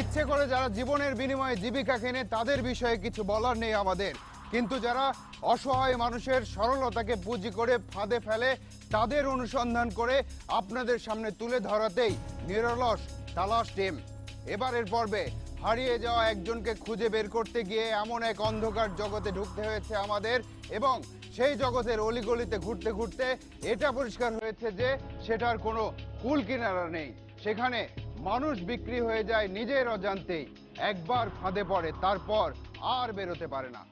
ইচ্ছে করে যারা জীবনের বিনিময়ে জীবিকা কেনে, তাদের বিষয়ে কিছু বলার নেই আমাদের। কিন্তু যারা অসহায় মানুষের সরলতাকে পুঁজি করে ফাঁদে ফেলে, তাদের অনুসন্ধান করে আপনাদের সামনে তুলে ধরাতেই নিরলস তালাশ টিম। এবারের পর্বে হারিয়ে যাওয়া একজনকে খুঁজে বের করতে গিয়ে এমন এক অন্ধকার জগতে ঢুকতে হয়েছে আমাদের এবং সেই জগতের অলিগলিতে ঘুরতে ঘুরতে এটা পরিষ্কার হয়েছে যে সেটার কোনো কুল কিনারা নেই। সেখানে মানুষ বিক্রি হয়ে যায় নিজের অজান্তেই। একবার ফাঁদে পড়ে তারপর আর বেরোতে পারে না।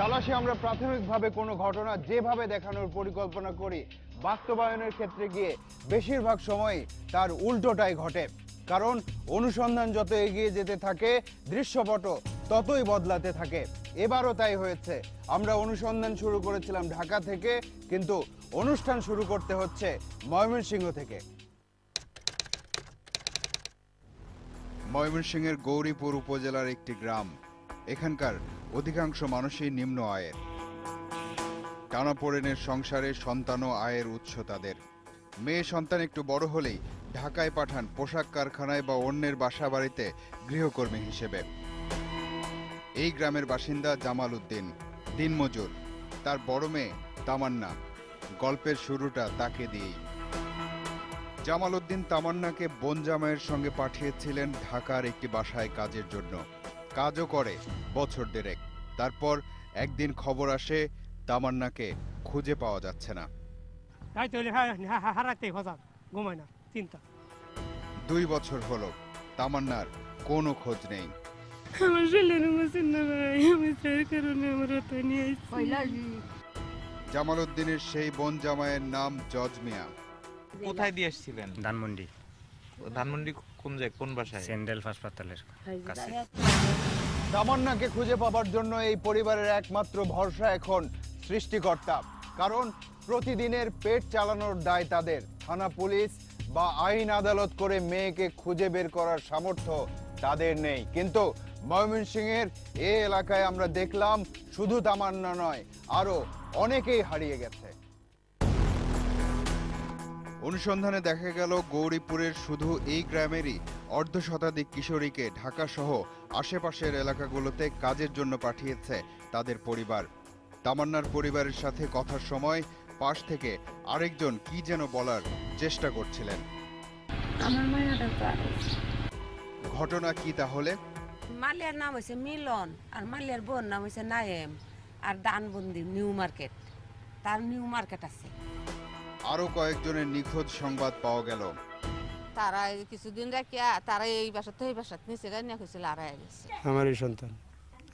তালাশে আমরা প্রাথমিকভাবে কোনো ঘটনা যেভাবে দেখানোর পরিকল্পনা করি, বাস্তবায়নের ক্ষেত্রে গিয়ে বেশিরভাগ সময় তার উল্টোটাই ঘটে। কারণ অনুসন্ধান যত এগিয়ে যেতে থাকে দৃশ্যপট ততই বদলাতে থাকে। এবারও তাই হয়েছে। আমরা অনুসন্ধান শুরু করেছিলাম ঢাকা থেকে, কিন্তু অনুষ্ঠান শুরু করতে হচ্ছে ময়মনসিংহ থেকে। ময়মনসিংহের গৌরীপুর উপজেলার একটি গ্রাম। এখানকার অধিকাংশ মানুষই নিম্ন আয়ের। টানাপোড়েনের সংসারে সন্তান ও আয়ের উৎস তাদের। মেয়ে সন্তান একটু বড় হলেই ঢাকায় পাঠান পোশাক কারখানায় বা অন্যের বাসা বাড়িতে গৃহকর্মী হিসেবে। এই গ্রামের বাসিন্দা জামাল উদ্দিন, দিনমজুর। তার বড় মেয়ে তামান্না। গল্পের শুরুটা তাকে দিয়েই। জামাল উদ্দিন তামান্নাকে বোন জামাইয়ের সঙ্গে পাঠিয়েছিলেন ঢাকার একটি বাসায় কাজের জন্য। কাজও করে বছর দেড়েক। তারপর একদিন খবর আসে তামান্নাকে খুঁজে পাওয়া যাচ্ছে না। হারাতে ঘুমায় না চিন্তা দুই বছর হলো তামান্নার কোনো খোঁজ নেই। আমার ছেলের মাসের না আমি তার কারণে আমার নিয়ে জামাল উদ্দিনের সেই বন জামাইয়ের নাম জজ মিয়া। কোথায় দিয়ে এসেছিলেন? ধানমন্ডি। ধানমন্ডি কোন জায়গায় কোন বাসায়? সেন্ডেল হাসপাতালের কাছে। তামান্নাকে খুঁজে পাবার জন্য এই পরিবারের একমাত্র ভরসা এখন সৃষ্টিকর্তা। কারণ প্রতিদিনের পেট চালানোর দায় তাদের। থানা পুলিশ বা আইন আদালত করে মেয়েকে খুঁজে বের করার সামর্থ্য তাদের নেই। কিন্তু ময়মনসিংহের এ এলাকায় আমরা দেখলাম শুধু তামান্না নয় আরও অনেকেই হারিয়ে গেছে। অনুসন্ধানে দেখা গেল গৌরীপুরের শুধু এই গ্রামেরই অর্ধ শতাধিক কিশোরীকে ঢাকা সহ আশেপাশের এলাকাগুলোতে কাজের জন্য পাঠিয়েছে তাদের পরিবার। তামান্নার পরিবারের সাথে কথার সময় পাশ থেকে আরেকজন কি যেন বলার চেষ্টা করছিলেন। ঘটনা কি তাহলে? মালিয়ার নাম হয়েছে মিলন আর মালিয়ার বোন নাম হয়েছে নায়েম আর দানবন্দি নিউ মার্কেট। তার নিউ মার্কেট আছে। আরও কয়েকজনের নিখোঁজ সংবাদ পাওয়া গেল। তারা কিছুদিন রাখিয়া তারা এই বাসা তো এই বাসা নিচে নিয়ে আর গেছে। আমারই সন্তান।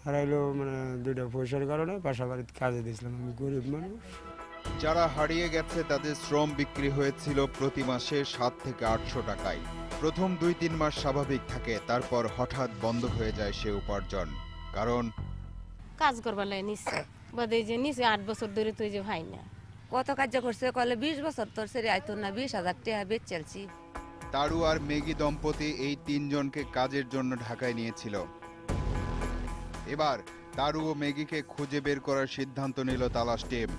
হারাইলো মানে দুইটা পয়সার কারণে বাসা বাড়িতে কাজে দিয়েছিলাম আমি গরিব মানুষ। যারা হারিয়ে গেছে তাদের শ্রম বিক্রি হয়েছিল প্রতি মাসে সাত থেকে আটশো টাকায়। প্রথম দুই তিন মাস স্বাভাবিক থাকে তারপর হঠাৎ বন্ধ হয়ে যায় সে উপার্জন। কারণ কাজ করবার লাগে নিচ্ছে বাদে যে নিচে আট বছর ধরে তুই যে ভাই না। কত কার্য করছে? কলে বিশ বছর তোর সেরে আইতো না বিশ হাজার টাকা বেচ চলছি। তারু আর মেগি দম্পতি এই তিনজনকে কাজের জন্য ঢাকায় নিয়েছিল। এবার তারু ও মেগিকে খুঁজে বের করার সিদ্ধান্ত নিল তালাশ টিম।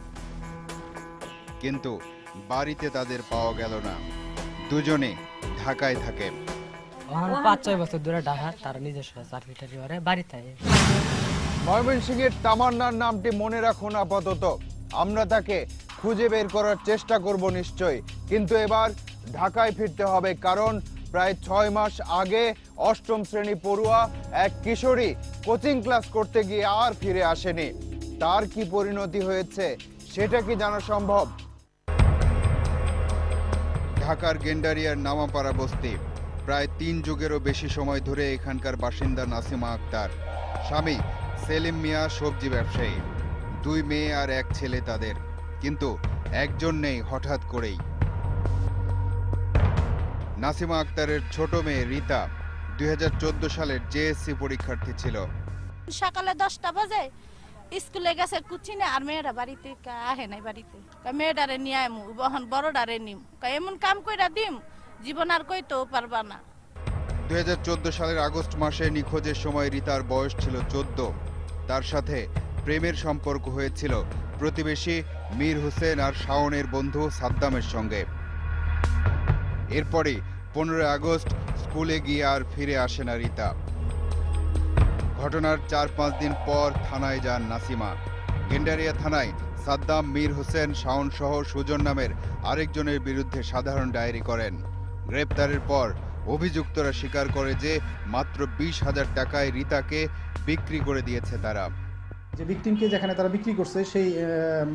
কিন্তু বাড়িতে তাদের পাওয়া গেল না। দুজনে ঢাকায় থাকে। পাঁচ ছয় বছর ধরে ঢাকা তার নিজস্ব চাকরি টাকরি করে বাড়িতে ময়মনসিংহের তামান্নার নামটি মনে রাখুন আপাতত। আমরা তাকে খুঁজে বের করার চেষ্টা করব নিশ্চয় কিন্তু এবার ঢাকায় ফিরতে হবে কারণ প্রায় ছয় মাস আগে অষ্টম শ্রেণি পড়ুয়া এক কিশোরী কোচিং ক্লাস করতে গিয়ে আর ফিরে আসেনি। তার কি পরিণতি হয়েছে সেটা কি জানা সম্ভব? ঢাকার গেন্ডারিয়ার নামাপাড়া বস্তি। প্রায় তিন যুগেরও বেশি সময় ধরে এখানকার বাসিন্দা নাসিমা আক্তার। স্বামী সেলিম মিয়া সবজি ব্যবসায়ী। দুই মেয়ে আর এক ছেলে তাদের। কিন্তু একজন নেই হঠাৎ করেই। নাসিমা আক্তারের ছোট মেয়ে রীতা দুই সালের জেএসসি পরীক্ষার্থী ছিল। সকালে দশটা বাজে স্কুলে গেছে কুচিনে আর মেয়েরা বাড়িতে আহে নাই বাড়িতে। মেয়েটারে নিয়ে আইমু বহন বড়ডারে নিম। এমন কাম কইরা দিম জীবন আর কইতেও পারবা না। দুই হাজার চোদ্দ সালের আগস্ট মাসে নিখোঁজের সময় রিতার বয়স ছিল চোদ্দ। তার সাথে প্রেমের সম্পর্ক হয়েছিল। প্রতিবেশী মীর হোসেন আর শাওনের বন্ধু সাদ্দামের সঙ্গে। এরপরে পনেরোই আগস্ট স্কুলে গিয়ে আর ফিরে আসে না রিতা। ঘটনার চার পাঁচ দিন পর থানায় যান নাসিমা। গেন্ডারিয়া থানায় সাদ্দাম, মীর হোসেন, শাওন সহ সুজন নামের আরেকজনের বিরুদ্ধে সাধারণ ডায়েরি করেন। গ্রেপ্তারের পর অভিযুক্তরা স্বীকার করে যে মাত্র বিশ হাজার টাকায় রিতাকে বিক্রি করে দিয়েছে তারা। যে ভিকটিমকে যেখানে তারা বিক্রি করছে সেই আহ,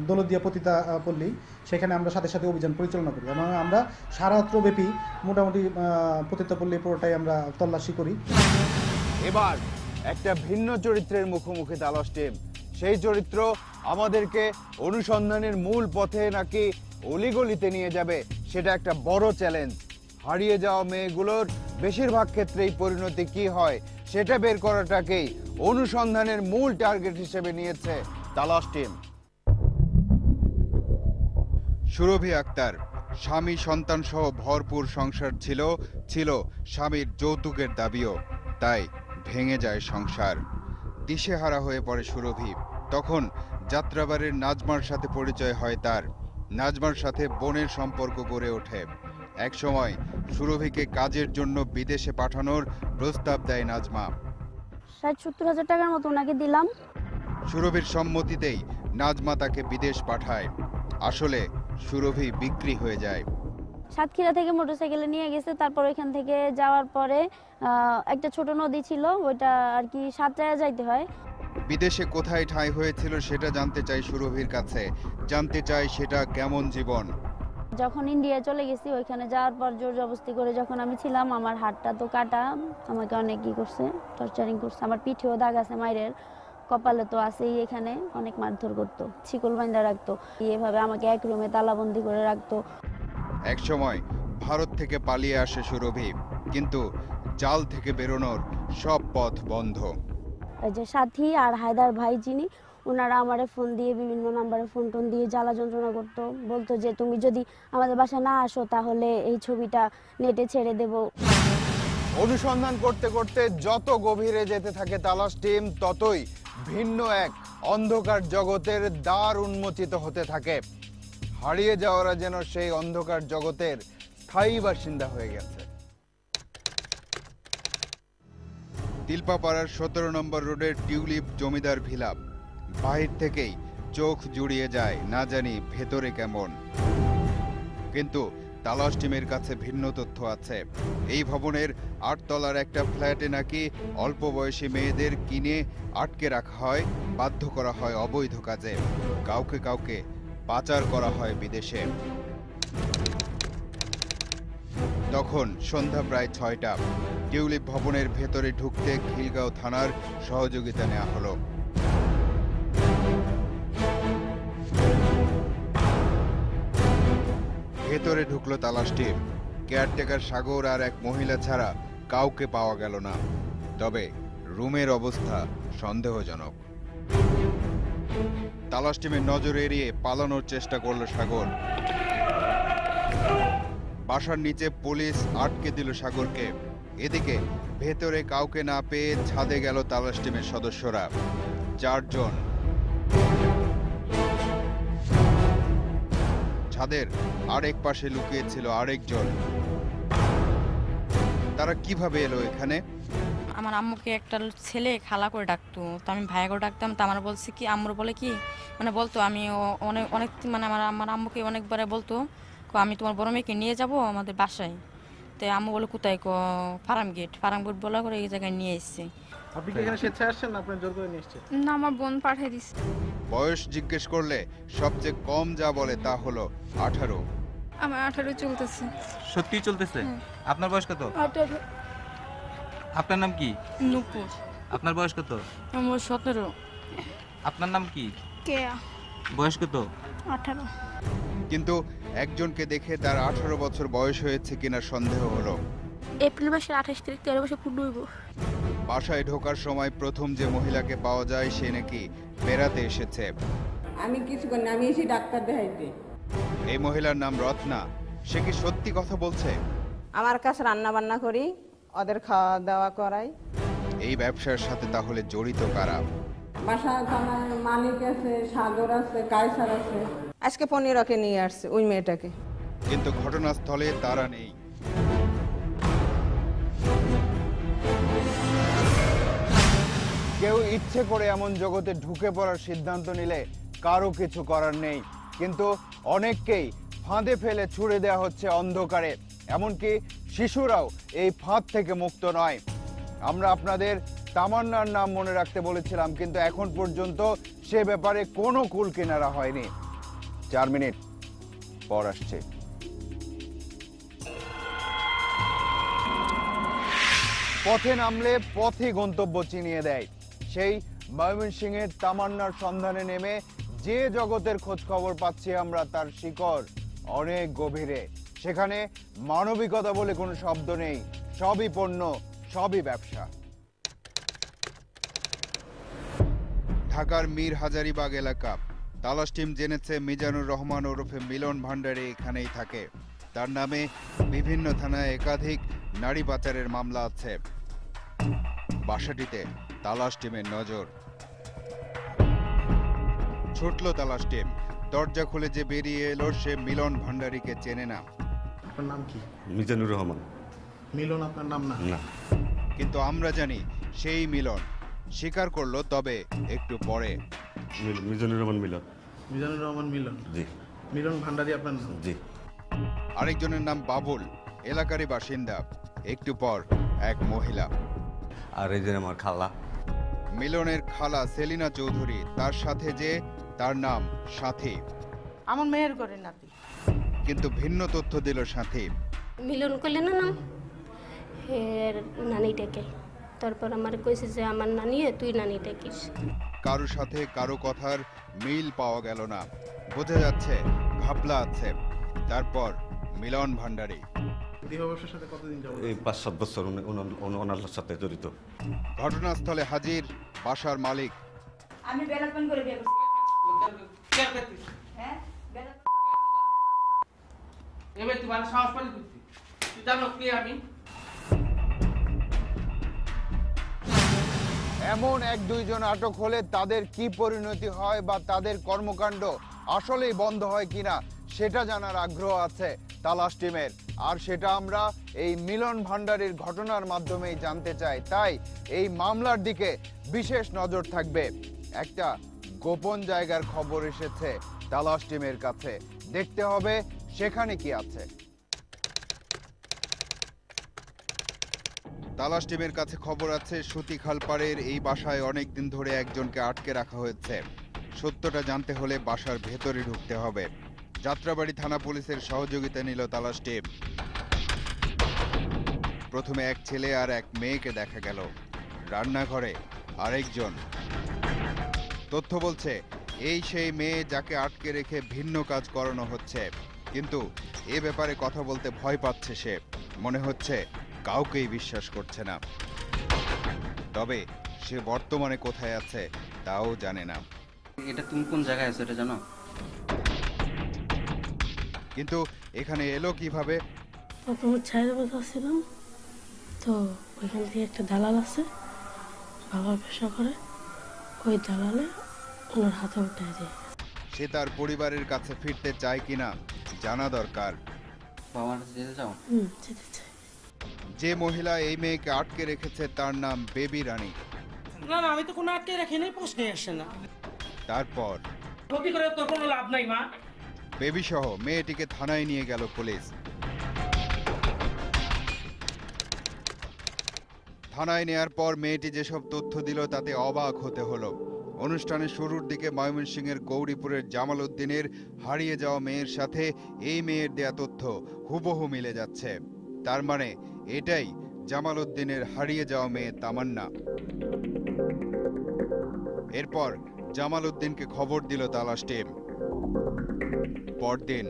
দৌলতদিয়া পতিতা পল্লী সেখানে আমরা সাথে সাথে অভিযান পরিচালনা করি এবং আমরা সারাত্রব্যাপী মোটামুটি পতিতা পল্লী পুরোটাই আমরা তল্লাশি করি। এবার একটা ভিন্ন চরিত্রের মুখোমুখি তালাশ টিম। সেই চরিত্র আমাদেরকে অনুসন্ধানের মূল পথে নাকি অলিগলিতে নিয়ে যাবে সেটা একটা বড় চ্যালেঞ্জ হারিয়ে যাওয়া মেয়েগুলোর বেশিরভাগ ক্ষেত্রেই পরিণতি কি হয় সেটা বের করাটাকেই অনুসন্ধানের মূল টার্গেট হিসেবে নিয়েছে তালাশ টিম। সুরভি আক্তার, স্বামী সন্তান সহ ভরপুর সংসার ছিল ছিল স্বামীর যৌতুকের দাবিও, তাই ভেঙে যায় সংসার। দিশেহারা হয়ে পড়ে সুরভি। তখন যাত্রাবাড়ির নাজমার সাথে পরিচয় হয় তার। নাজমার সাথে বোনের সম্পর্ক গড়ে ওঠে। একসময় সুরভিকে কাজের জন্য বিদেশে পাঠানোর প্রস্তাব দেয় নাজমা। ষাট সত্তর হাজার টাকার মতো ওনাকে দিলাম। সুরভির সম্মতিতেই নাজমা তাকে বিদেশ পাঠায়। আসলে সুরভি বিক্রি হয়ে যায়। সাতক্ষীরা থেকে মোটরসাইকেলে নিয়ে গেছে তারপর ওইখান থেকে যাওয়ার পরে একটা ছোট নদী ছিল ওইটা আর কি সাতটায় যাইতে হয়। বিদেশে কোথায় ঠাঁই হয়েছিল সেটা জানতে চাই সুরভির কাছে। জানতে চাই সেটা কেমন জীবন। যখন ইন্ডিয়া চলে গেছি ওইখানে যাওয়ার পর জোর জবস্তি করে যখন আমি ছিলাম আমার হাতটা তো কাটা আমাকে অনেক ই করছে টর্চারিং করছে আমার পিঠেও দাগ আছে মায়ের কপালে তো আছেই এখানে অনেক মারধর করতো শিকল বাইন্দা রাখতো এভাবে আমাকে এক রুমে তালাবন্দি করে রাখতো। একসময় ভারত থেকে পালিয়ে আসে সুরভি কিন্তু জাল থেকে বেরোনোর সব পথ বন্ধ। এই যে সাথী আর হায়দার ভাই যিনি ওনারা আমারে ফোন দিয়ে, বিভিন্ন নাম্বারে ফোন টোন দিয়ে জ্বালা যন্ত্রণা করতো। বলতো যে, তুমি যদি আমাদের বাসায় না আসো, তাহলে এই ছবিটা নেটে ছেড়ে দেব। অনুসন্ধান করতে করতে যত গভীরে যেতে থাকে তালাশ টিম, ততই ভিন্ন এক অন্ধকার জগতের দ্বার উন্মোচিত হতে থাকে। হারিয়ে যাওয়ারা যেন সেই অন্ধকার জগতের স্থায়ী বাসিন্দা হয়ে গেছে। তিলপাপাড়ার সতেরো নম্বর রোডের টিউলিপ জমিদার ভিলা বাহির থেকেই চোখ জুড়িয়ে যায়, না জানি ভেতরে কেমন। কিন্তু তালাশ টিমের কাছে ভিন্ন তথ্য আছে। এই ভবনের আটতলার একটা ফ্ল্যাটে নাকি অল্প বয়সী মেয়েদের কিনে আটকে রাখা হয়, বাধ্য করা হয় অবৈধ কাজে। কাউকে কাউকে পাচার করা হয় বিদেশে। তখন সন্ধ্যা প্রায় ছয়টা। টিউলিপ ভবনের ভেতরে ঢুকতে খিলগাঁও থানার সহযোগিতা নেওয়া হলো। ভেতরে ঢুকলো তালাশ টিম। কেয়ারটেকার সাগর আর এক মহিলা ছাড়া কাউকে পাওয়া গেল না। তবে রুমের অবস্থা সন্দেহজনক। তালাশ টিমের নজর এড়িয়ে পালানোর চেষ্টা করল সাগর। বাসার নিচে পুলিশ আটকে দিল সাগরকে। এদিকে ভেতরে কাউকে না পেয়ে ছাদে গেল তালাশ টিমের সদস্যরা। চারজন ছাদের আরেক পাশে লুকিয়েছিল আরেকজন। তারা কীভাবে এলো এখানে? আমার আম্মুকে একটা ছেলে খালা করে ডাকতো। তো আমি ভাইয়া করে ডাকতাম। তো আমার বলছে কি, আম্মুর বলে কি? মানে বলতো, আমি অনেক অনেক মানে আমার আমার আম্মুকে অনেকবারে বলতো আমি তোমার বড় মেয়েকে নিয়ে যাব আমাদের বাসায়। তো আম্মু বলে, কোথায় ক? Farm gate. ফার্ম গেট বলা করে এই জায়গায় নিয়ে এসছে। আপনি কি এখানে স্বেচ্ছায় আসছেন না আপনি জোর করে নিয়ে এসছেন? না আমার বোন পাঠিয়ে দিচ্ছে বয়স জিজ্ঞেস করলে সবচেয়ে কম যা বলে তা হলো আঠারো। আমার আঠারো চলতেছে। সত্যি চলতেছে? আপনার বয়স কত? আঠারো। আপনার নাম কি? নুপুর। আপনার বয়স কত? আমার সতেরো। আপনার নাম কি? কেয়া। বয়স কত? আঠারো। কিন্তু একজনকে দেখে তার আঠারো বছর বয়স হয়েছে কিনা সন্দেহ হলো। এপ্রিল মাসের আঠাশ তারিখ তেরো বছর পূর্ণ হইব। বাসায় ঢোকার সময় প্রথম যে মহিলাকে পাওয়া যায় সে নাকি বেড়াতে এসেছে। আমি কিছু করি না আমি এসে ডাক্তার দেখাইতে। এই মহিলার নাম রত্না। সে কি সত্যি কথা বলছে? আমার কাছে রান্না বান্না করি ওদের খাওয়া দাওয়া করাই। এই ব্যবসার সাথে তাহলে জড়িত কারা? বাসা থানায় মালিক আছে সাগর আছে কায়সার আছে। আজকে পনেরোকে নিয়ে আসছে ওই মেয়েটাকে। কিন্তু ঘটনাস্থলে তারা নেই। কেউ ইচ্ছে করে এমন জগতে ঢুকে পড়ার সিদ্ধান্ত নিলে কারও কিছু করার নেই। কিন্তু অনেককেই ফাঁদে ফেলে ছুড়ে দেওয়া হচ্ছে অন্ধকারে। এমনকি শিশুরাও এই ফাঁদ থেকে মুক্ত নয়। আমরা আপনাদের তামান্নার নাম মনে রাখতে বলেছিলাম, কিন্তু এখন পর্যন্ত সে ব্যাপারে কোনো কুল কেনারা হয়নি। চার মিনিট পর আসছে। পথে নামলে পথে গন্তব্য চিনিয়ে দেয়। সেই ময়মনসিংহের তামান্নার সন্ধানে নেমে যে জগতের খোঁজ খবর পাচ্ছি আমরা তার শিকড় অনেক গভীরে। সেখানে মানবিকতা বলে কোনো শব্দ নেই, সবই পণ্য, সবই ব্যবসা। ঢাকার মীর হাজারিবাগ এলাকা। তালাশ টিম জেনেছে মিজানুর রহমান ওরফে মিলন ভান্ডারে এখানেই থাকে। তার নামে বিভিন্ন থানায় একাধিক নারী পাচারের মামলা আছে। বাসাটিতে তালাশ টিমের নজর। ছুটল তালাশ টিম। দরজা খুলে যে বেরিয়ে এলো সে মিলন ভান্ডারীকে চেনে না। আপনার নাম কি? মিজানুর রহমান। মিলন আপনার নাম না? না। কিন্তু আমরা জানি সেই মিলন স্বীকার করল তবে একটু পরে। মিজানুর রহমান মিলন। মিজানুর রহমান মিলন? জি। মিলন ভান্ডারী আপনার নাম? জি। আরেকজনের নাম বাবুল এলাকারই বাসিন্দা। একটু পর এক মহিলা। আর এই যে আমার খালা। মিলনের খালা সেলিনা চৌধুরী তার সাথে যে তার নাম সাথী। আমার মেয়ের করে নাতি। কিন্তু ভিন্ন তথ্য দিল সাথী। মিলন করলে না নাম? হের নানিটাকে তারপর আমার কইছে যে আমার নানি তুই নানি ডাকিস। কারও সাথে কারও কথার মিল পাওয়া গেল না। বোঝা যাচ্ছে ঘাপলা আছে। তারপর মিলন ভান্ডারী দেহ ব্যবসার সাথে কতদিন যাব এই পাঁচ সাত বছর উনি- উনি- উনি- ওনার সাথে জড়িত। ঘটনাস্থলে হাজির বাসার মালিক। আমি বেলাপন করে বিয়ে করছি। এবার তুই মানে সাহস পালি করছি। তুই জানো কে আমি? এমন এক দুইজন আটক হলে তাদের কি পরিণতি হয় বা তাদের কর্মকাণ্ড আসলেই বন্ধ হয় কিনা সেটা জানার আগ্রহ আছে। তালাশ টিমের। আর সেটা আমরা এই মিলন ভান্ডারীর ঘটনার মাধ্যমেই জানতে চাই। তাই এই মামলার দিকে বিশেষ নজর থাকবে। একটা গোপন জায়গার খবর এসেছে তালাশ টিমের কাছে। দেখতে হবে সেখানে কি আছে। তালাশ টিমের কাছে খবর আছে, সুতি খালপাড়ের এই বাসায় অনেক দিন ধরে একজনকে আটকে রাখা হয়েছে। সত্যটা জানতে হলে বাসার ভেতরে ঢুকতে হবে। যাত্রাবাড়ি থানা পুলিশের সহযোগিতা নিল তালাশ টিম। প্রথমে এক ছেলে আর এক মেয়েকে দেখা গেল। রান্নাঘরে আরেকজন। তথ্য বলছে, এই সেই মেয়ে যাকে আটকে রেখে ভিন্ন কাজ করানো হচ্ছে, কিন্তু এ ব্যাপারে কথা বলতে ভয় পাচ্ছে সে। মনে হচ্ছে কাউকেই বিশ্বাস করছে না। তবে সে বর্তমানে কোথায় আছে, তাও জানে না। এটা তুমি কোন জায়গায় আছো এটা জানো? কিন্তু এখানে এলো কীভাবে? প্রথমে ছাইরে বসাছিলাম তো ওইখান থেকে একটা দালাল আছে বাবার পেশা করে। ওই দালালে ওনার হাতে উঠায় যায় সে তার পরিবারের কাছে ফিরতে চায় কিনা জানা দরকার। বাবার কাছে যেতে চাও? হুম যেতে চাই। যে মহিলা এই মেয়েকে আটকে রেখেছে তার নাম বেবি রানী। না না আমি তো কোনো আটকে রাখি নাই প্রশ্নই আসে না। তারপর? কপি করে তোর কোনো লাভ নাই মা? বেবি সহ মেয়েটিকে থানায় নিয়ে গেল পুলিশ। থানায় নেয়ার পর মেয়েটি যেসব তথ্য দিল তাতে অবাক হতে হলো। অনুষ্ঠানের শুরুর দিকে ময়মনসিংহের গৌরীপুরের জামাল উদ্দিনের হারিয়ে যাওয়া মেয়ের সাথে এই মেয়ের দেয়া তথ্য হুবহু মিলে যাচ্ছে। তার মানে এটাই জামাল উদ্দিনের হারিয়ে যাওয়া মেয়ে তামান্না। এরপর জামাল উদ্দিনকে খবর দিল তালাশ টিম। পরদিন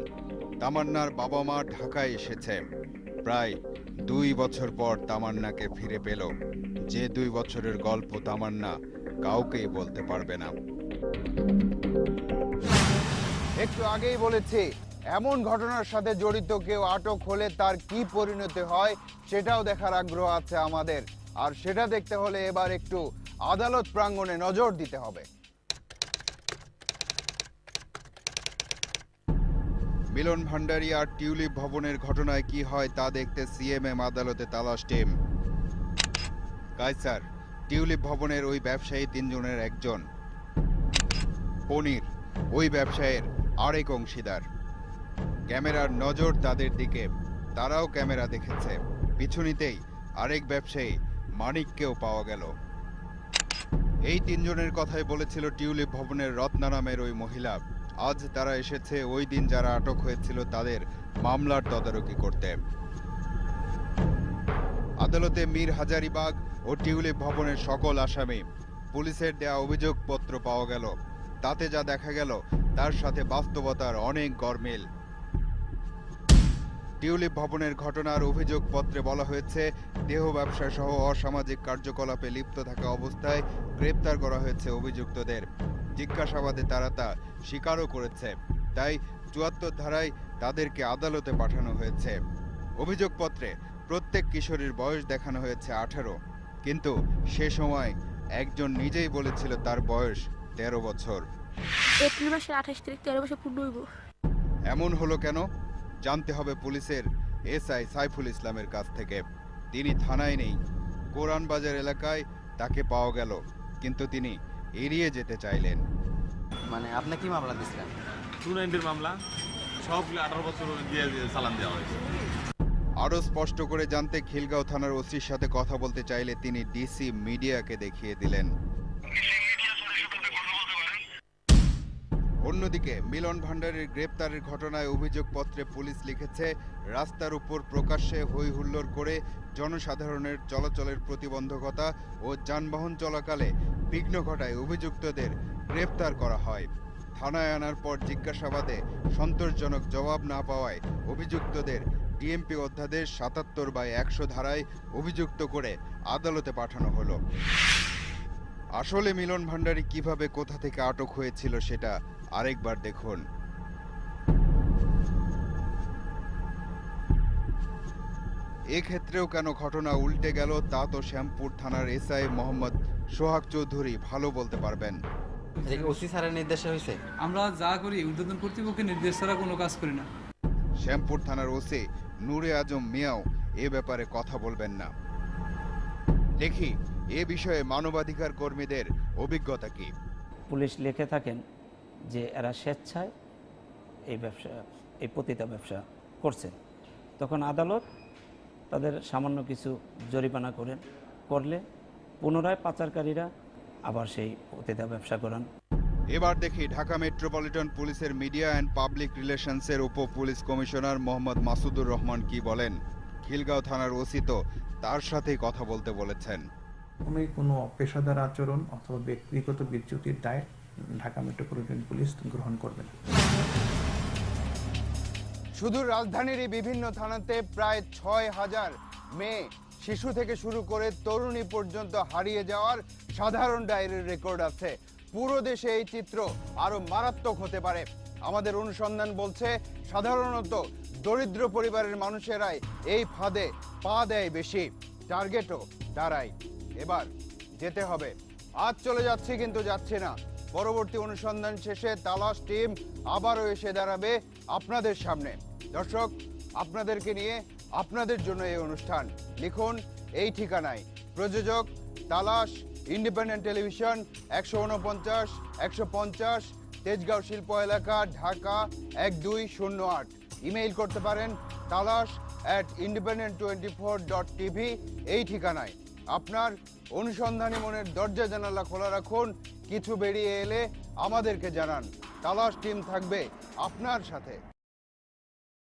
তামান্নার বাবা মা ঢাকায় এসেছে। প্রায় দুই বছর পর তামান্নাকে ফিরে পেল, যে দুই বছরের গল্প তামান্না কাউকেই বলতে পারবে না। একটু আগেই বলেছি, এমন ঘটনার সাথে জড়িত কেউ আটক হলে তার কি পরিণতি হয় সেটাও দেখার আগ্রহ আছে আমাদের। আর সেটা দেখতে হলে এবার একটু আদালত প্রাঙ্গণে নজর দিতে হবে। মিলন ভান্ডারী আর টিউলিপ ভবনের ঘটনায় কি হয় তা দেখতে সিএমএম আদালতে তালাশ টিম। কায়সার টিউলিপ ভবনের ওই ব্যবসায়ী তিনজনের একজন। পনির, ওই ব্যবসায়ের আরেক অংশীদার। ক্যামেরার নজর তাদের দিকে, তারাও ক্যামেরা দেখেছে। পিছুনিতেই আরেক ব্যবসায়ী মানিককেও পাওয়া গেল। এই তিনজনের কথাই বলেছিল টিউলিপ ভবনের রত্না নামের ওই মহিলা। আজ তারা এসেছে ওই দিন যারা আটক হয়েছিল তাদের মামলার তদারকি করতে। আদালতে মীর হাজারিবাগ ও টিউলিপ ভবনের সকল আসামি পুলিশের দেয়া অভিযোগপত্র পাওয়া গেল। তাতে যা দেখা গেল, তার সাথে বাস্তবতার অনেক গরমিল। টিউলিপ ভবনের ঘটনার অভিযোগপত্রে বলা হয়েছে, দেহ ব্যবসা সহ অসামাজিক কার্যকলাপে লিপ্ত থাকা অবস্থায় গ্রেপ্তার করা হয়েছে অভিযুক্তদের। জিজ্ঞাসাবাদে তারা তা স্বীকারও করেছে। তাই চুয়াত্তর ধারায় তাদেরকে আদালতে পাঠানো হয়েছে। অভিযোগপত্রে প্রত্যেক কিশোরীর বয়স দেখানো হয়েছে আঠারো। কিন্তু সে সময় একজন নিজেই বলেছিল তার বয়স তেরো বছর। এপ্রিল মাসের আঠাশ তারিখ তেরো বছর পূর্ণ হইব। এমন হলো কেন? জানতে হবে পুলিশের এসআই সাইফুল ইসলামের কাছ থেকে। তিনি থানায় নেই। কোরআন বাজার এলাকায় তাকে পাওয়া গেল। কিন্তু তিনি এড়িয়ে যেতে চাইলেন। মানে আপনি কি মামলা দিছিলেন? টু নাইনটির মামলা। সবগুলো আঠারো বছর দিয়ে দিয়ে চালান দেওয়া হয়েছে। আরও স্পষ্ট করে জানতে খিলগাঁও থানার ওসির সাথে কথা বলতে চাইলে তিনি ডিসি মিডিয়াকে দেখিয়ে দিলেন। অন্যদিকে, মিলন ভান্ডারের গ্রেপ্তারের ঘটনায় অভিযোগপত্রে পুলিশ লিখেছে, রাস্তার উপর প্রকাশ্যে হই হুল্লোড় করে জনসাধারণের চলাচলের প্রতিবন্ধকতা ও যানবাহন চলাকালে বিঘ্ন ঘটায় অভিযুক্তদের গ্রেপ্তার করা হয়। থানায় আনার পর জিজ্ঞাসাবাদে সন্তোষজনক জবাব না পাওয়ায় অভিযুক্তদের ডিএমপি অধ্যাদেশ সাতাত্তর বাই একশো ধারায় অভিযুক্ত করে আদালতে পাঠানো হলো। আসলে মিলন ভান্ডারী কীভাবে কোথা থেকে আটক হয়েছিল সেটা আরেকবার দেখুন। এক্ষেত্রেও কেন ঘটনা উল্টে গেল তা তো শ্যামপুর থানার এসআই মোহাম্মদ সোহাগ চৌধুরী ভালো বলতে পারবেন। ওসি স্যারের নির্দেশে হয়েছে? আমরা যা করি উদ্বোধন কর্তৃপক্ষের নির্দেশ ছাড়া কোনো কাজ করি না। শ্যামপুর থানার ওসি নূরে আজম মিয়াও এ ব্যাপারে কথা বলবেন না। দেখি এ বিষয়ে মানবাধিকার কর্মীদের অভিজ্ঞতা কি? পুলিশ লিখে থাকেন যে এরা স্বেচ্ছায় এই ব্যবসা এই পতিতা ব্যবসা করছে। তখন আদালত তাদের সামান্য কিছু জরিমানা করেন করলে পুনরায় পাচারকারীরা আবার সেই পতিতা ব্যবসা করান। এবার দেখি ঢাকা মেট্রোপলিটন পুলিশের মিডিয়া অ্যান্ড পাবলিক রিলেশনসের উপ পুলিশ কমিশনার মোহাম্মদ মাসুদুর রহমান কি বলেন? খিলগাঁও থানার ওসি তো তার সাথেই কথা বলতে বলেছেন। আমি কোনো অপেশাদার আচরণ অথবা ব্যক্তিগত বিচ্যুতির দায় ঢাকা মেট্রোপলিটন পুলিশ গ্রহণ করবে। না শুধু রাজধানীরই বিভিন্ন থানাতে প্রায় ছয় হাজার মেয়ে শিশু থেকে শুরু করে তরুণী পর্যন্ত হারিয়ে যাওয়ার সাধারণ ডায়েরির রেকর্ড আছে। পুরো দেশে এই চিত্র আরও মারাত্মক হতে পারে। আমাদের অনুসন্ধান বলছে, সাধারণত দরিদ্র পরিবারের মানুষেরাই এই ফাঁদে পা দেয় বেশি। টার্গেটও তারাই এবার যেতে হবে। আজ চলে যাচ্ছি কিন্তু যাচ্ছে না। পরবর্তী অনুসন্ধান শেষে তালাশ টিম আবারও এসে দাঁড়াবে আপনাদের সামনে। দর্শক, আপনাদেরকে নিয়ে আপনাদের জন্য এই অনুষ্ঠান। লিখুন এই ঠিকানায়, প্রযোজক তালাশ, ইন্ডিপেন্ডেন্ট টেলিভিশন, একশো উনপঞ্চাশ একশো পঞ্চাশ, তেজগাঁও শিল্প এলাকা, ঢাকা, এক দুই শূন্য আট। ইমেইল করতে পারেন Talash at Independent twenty four dot TV এই ঠিকানায়। আপনার অনুসন্ধানী মনের দরজা জানালা খোলা রাখুন, কিছু বেরিয়ে এলে আমাদেরকে জানান। তালাশ টিম থাকবে আপনার সাথে।